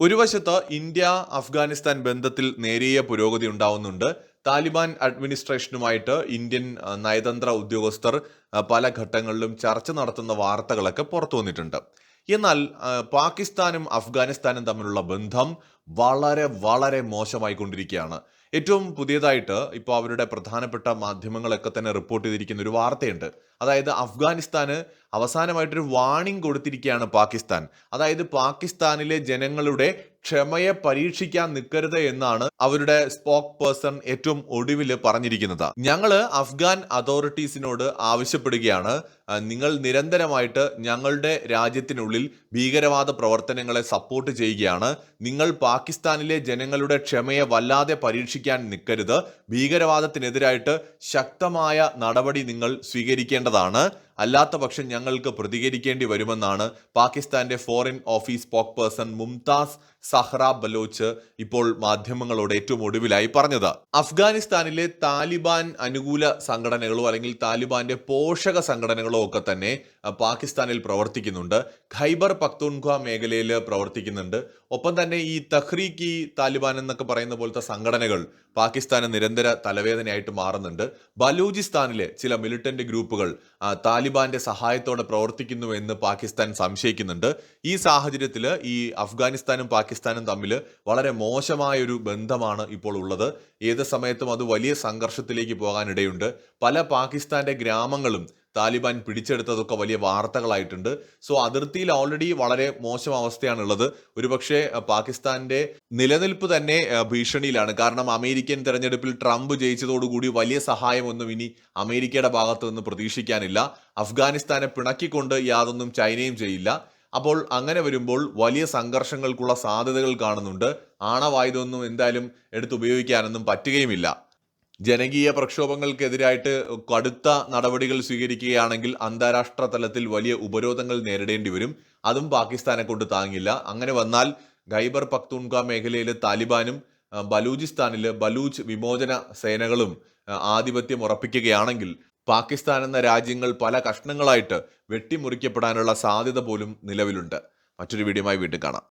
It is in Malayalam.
ഒരു വശത്ത് ഇന്ത്യ അഫ്ഗാനിസ്ഥാൻ ബന്ധത്തിൽ നേരിയ പുരോഗതി ഉണ്ടാവുന്നുണ്ട്. താലിബാൻ അഡ്മിനിസ്ട്രേഷനുമായിട്ട് ഇന്ത്യൻ നയതന്ത്ര ഉദ്യോഗസ്ഥർ പല ഘട്ടങ്ങളിലും ചർച്ച നടത്തുന്ന വാർത്തകളൊക്കെ പുറത്തു വന്നിട്ടുണ്ട്. എന്നാൽ പാകിസ്ഥാനും അഫ്ഗാനിസ്ഥാനും തമ്മിലുള്ള ബന്ധം വളരെ വളരെ മോശമായിക്കൊണ്ടിരിക്കുകയാണ്. ഏറ്റവും പുതിയതായിട്ട് ഇപ്പോൾ അവരുടെ പ്രധാനപ്പെട്ട മാധ്യമങ്ങളൊക്കെ തന്നെ റിപ്പോർട്ട് ചെയ്തിരിക്കുന്ന ഒരു വാർത്തയുണ്ട്. അതായത് അഫ്ഗാനിസ്ഥാന് അവസാനമായിട്ടൊരു വാണിംഗ് കൊടുത്തിരിക്കുകയാണ് പാകിസ്ഥാൻ. അതായത് പാകിസ്ഥാനിലെ ജനങ്ങളുടെ ക്ഷമയെ പരീക്ഷിക്കാൻ നിൽക്കരുത് എന്നാണ് അവരുടെ സ്പോക്ക് പേഴ്സൺ ഏറ്റവും ഒടുവിൽ പറഞ്ഞിരിക്കുന്നത്. ഞങ്ങൾ അഫ്ഗാൻ അതോറിറ്റീസിനോട് ആവശ്യപ്പെടുകയാണ്. നിങ്ങൾ നിരന്തരമായിട്ട് ഞങ്ങളുടെ രാജ്യത്തിനുള്ളിൽ ഭീകരവാദ പ്രവർത്തനങ്ങളെ സപ്പോർട്ട് ചെയ്യുകയാണ്. നിങ്ങൾ പാകിസ്ഥാനിലെ ജനങ്ങളുടെ ക്ഷമയെ വല്ലാതെ പരീക്ഷിക്കാൻ നിൽക്കരുത്. ഭീകരവാദത്തിനെതിരായിട്ട് ശക്തമായ നടപടി നിങ്ങൾ സ്വീകരിക്കേണ്ടതാണ്. അല്ലാത്ത പക്ഷം ഞങ്ങൾക്ക് പ്രതികരിക്കേണ്ടി വരുമെന്നാണ് പാകിസ്ഥാന്റെ foreign office spokesperson Mumtaz Zahra Baloch ഇപ്പോൾ മാധ്യമങ്ങളോട് ഏറ്റവും ഒടുവിലായി പറഞ്ഞത്. അഫ്ഗാനിസ്ഥാനിലെ താലിബാൻ അനുകൂല സംഘടനകളോ അല്ലെങ്കിൽ താലിബാന്റെ പോഷക സംഘടനകളോ ഒക്കെ തന്നെ പാകിസ്ഥാനിൽ പ്രവർത്തിക്കുന്നുണ്ട്. ഖൈബർ പക്തൂൺഖ മേഖലയിൽ പ്രവർത്തിക്കുന്നുണ്ട്. ഒപ്പം തന്നെ ഈ തഹ്രീക്ക് താലിബാൻ എന്നൊക്കെ പറയുന്ന പോലത്തെ സംഘടനകൾ പാകിസ്ഥാന് നിരന്തര തലവേദനയായിട്ട് മാറുന്നുണ്ട്. ബലൂചിസ്ഥാനിലെ ചില മിലിറ്റന്റ് ഗ്രൂപ്പുകൾ താലിബാന്റെ സഹായത്തോടെ പ്രവർത്തിക്കുന്നു എന്ന് പാകിസ്ഥാൻ സംശയിക്കുന്നുണ്ട്. ഈ സാഹചര്യത്തിൽ ഈ അഫ്ഗാനിസ്ഥാനും പാകിസ്ഥാനും തമ്മിൽ വളരെ മോശമായൊരു ബന്ധമാണ് ഇപ്പോൾ ഉള്ളത്. ഏത് സമയത്തും അത് വലിയ സംഘർഷത്തിലേക്ക് പോകാനിടയുണ്ട്. പല പാകിസ്ഥാന്റെ ഗ്രാമങ്ങളും താലിബാൻ പിടിച്ചെടുത്തതൊക്കെ വലിയ വാർത്തകളായിട്ടുണ്ട്. സോ അതിർത്തിയിൽ ഓൾറെഡി വളരെ മോശം അവസ്ഥയാണുള്ളത്. ഒരുപക്ഷെ പാകിസ്ഥാന്റെ നിലനിൽപ്പ് തന്നെ ഭീഷണിയിലാണ്. കാരണം അമേരിക്കൻ തെരഞ്ഞെടുപ്പിൽ ട്രംപ് ജയിച്ചതോടുകൂടി വലിയ സഹായമൊന്നും ഇനി അമേരിക്കയുടെ ഭാഗത്തു നിന്ന് പ്രതീക്ഷിക്കാനില്ല. അഫ്ഗാനിസ്ഥാനെ പിണക്കിക്കൊണ്ട് യാതൊന്നും ചൈനയും ചെയ്യില്ല. അപ്പോൾ അങ്ങനെ വരുമ്പോൾ വലിയ സംഘർഷങ്ങൾക്കുള്ള സാധ്യതകൾ കാണുന്നുണ്ട്. ആണവായുധമൊന്നും എന്തായാലും എടുത്തുപയോഗിക്കാനൊന്നും പറ്റുകയുമില്ല. ജനകീയ പ്രക്ഷോഭങ്ങൾക്കെതിരായിട്ട് കടുത്ത നടപടികൾ സ്വീകരിക്കുകയാണെങ്കിൽ അന്താരാഷ്ട്ര തലത്തിൽ വലിയ ഉപരോധങ്ങൾ നേരിടേണ്ടി വരും. അതും പാകിസ്ഥാനെ കൊണ്ട് താങ്ങില്ല. അങ്ങനെ വന്നാൽ ഖൈബർ പക്തൂൺഖ മേഖലയിലെ താലിബാനും ബലൂചിസ്ഥാനിലെ ബലൂച്ച് വിമോചന സേനകളും ആധിപത്യം ഉറപ്പിക്കുകയാണെങ്കിൽ പാകിസ്ഥാൻ എന്ന രാജ്യങ്ങൾ പല കഷ്ണങ്ങളായിട്ട് വെട്ടിമുറിക്കപ്പെടാനുള്ള സാധ്യത പോലും നിലവിലുണ്ട്. മറ്റൊരു വീഡിയോയുമായി വീണ്ടും കാണാം.